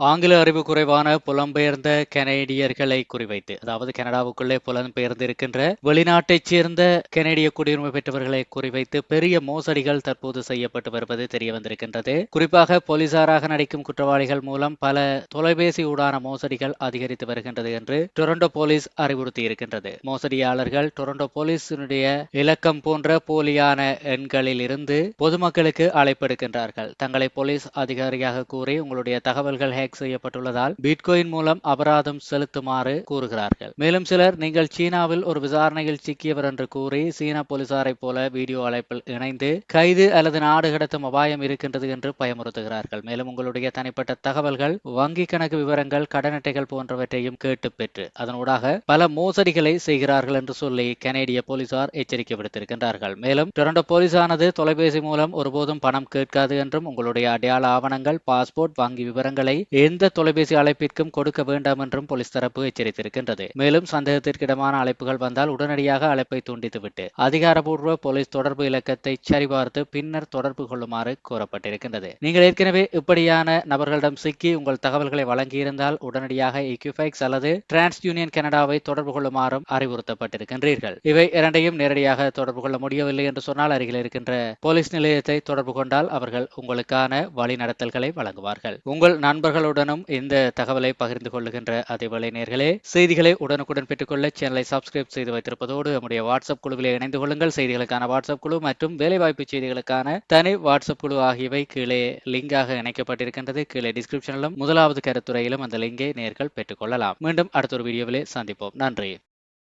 ஆங்கில அறிவு குறைவான புலம்பெயர்ந்த கனேடியர்களை குறிவைத்து அதாவது கனடாவுக்குள்ளே புலம்பெயர்ந்து இருக்கின்ற வெளிநாட்டைச் சேர்ந்த கனேடிய குடியுரிமை பெற்றவர்களை குறிவைத்து பெரிய மோசடிகள் தற்போது செய்யப்பட்டு வருவது தெரிய வந்திருக்கின்றது குறிப்பாக போலீசாராக நடிக்கும் குற்றவாளிகள் மூலம் பல தொலைபேசி ஊடான மோசடிகள் அதிகரித்து வருகின்றது என்று டொரண்டோ போலீஸ் அறிவுறுத்தி இருக்கின்றது மோசடியாளர்கள் டொரண்டோ போலீசினுடைய இலக்கம் போன்ற போலியான எண்களில் இருந்து பொதுமக்களுக்கு அழைப்பெடுக்கின்றார்கள். தங்களை போலீஸ் அதிகாரியாக கூறி உங்களுடைய தகவல்கள் ஹேக் செய்யப்பட்டுள்ளதால் பிட்கோயின் மூலம் அபராதம் செலுத்துமாறு கூறுகிறார்கள். மேலும் சிலர் நீங்கள் சீனாவில் ஒரு விசாரணையில் சிக்கியவர் என்று கூறி சீன போலீசாரை போல வீடியோ அழைப்பில் இணைந்து கைது அல்லது நாடு கடத்தும் அபாயம் இருக்கின்றது என்று பயமுறுத்துகிறார்கள். மேலும் உங்களுடைய தனிப்பட்ட தகவல்கள் வங்கி கணக்கு விவரங்கள் கடன் அட்டைகள் போன்றவற்றையும் கேட்டு பெற்று அதனூடாக பல மோசடிகளை செய்கிறார்கள் என்று சொல்லி கனேடிய போலீசார் எச்சரிக்கை விடுத்திருக்கின்றார்கள். மேலும் டொரண்டோ போலீசானது தொலைபேசி மூலம் ஒருபோதும் பணம் கேட்காது என்றும் உங்களுடைய அடையாள ஆவணங்கள் பாஸ்போர்ட் வங்கி விவரங்களை எந்த தொலைபேசி அழைப்பிற்கும் கொடுக்க வேண்டாம் என்றும் போலீஸ் தரப்பு எச்சரித்திருக்கின்றது. மேலும் சந்தேகத்திற்கிடமான அழைப்புகள் வந்தால் உடனடியாக அழைப்பை துண்டித்துவிட்டு அதிகாரபூர்வ போலீஸ் தொடர்பு இலக்கத்தை சரிபார்த்து பின்னர் தொடர்பு கொள்ளுமாறு கூறப்பட்டிருக்கின்றது நீங்கள் ஏற்கனவே இப்படியான நபர்களிடம் சிக்கி உங்கள் தகவல்களை வழங்கியிருந்தால் உடனடியாக இக்யூஃபைக்ஸ் அல்லது டிரான்ஸ் யூனியன் கனடாவை தொடர்பு கொள்ளுமாறும் அறிவுறுத்தப்பட்டிருக்கின்றீர்கள். இவை இரண்டையும் நேரடியாக தொடர்பு கொள்ள முடியவில்லை என்று சொன்னால் அருகில் இருக்கின்ற போலீஸ் நிலையத்தை தொடர்பு கொண்டால் அவர்கள் உங்களுக்கான வழிநடத்தல்களை வழங்குவார்கள். உங்கள் உங்களுடனும் இந்த தகவலை பகிர்ந்து கொள்ளுகின்ற அதே நேர்களே செய்திகளை உடனுக்குடன் பெற்றுக்கொள்ள சேனலை சப்ஸ்கிரைப் செய்து வைத்திருப்பதோடு நம்முடைய வாட்ஸ்அப் குழுவிலே இணைந்து கொள்ளுங்கள். செய்திகளுக்கான வாட்ஸ்அப் குழு மற்றும் வேலைவாய்ப்பு செய்திகளுக்கான தனி வாட்ஸ்அப் குழு ஆகியவை கீழே லிங்காக இணைக்கப்பட்டிருக்கின்றது. கீழே டிஸ்கிரிப்ஷனிலும் முதலாவது கருத்துறையிலும் அந்த லிங்கை நேர்கள் பெற்றுக்கொள்ளலாம். மீண்டும் அடுத்த ஒரு வீடியோவிலே சந்திப்போம். நன்றி.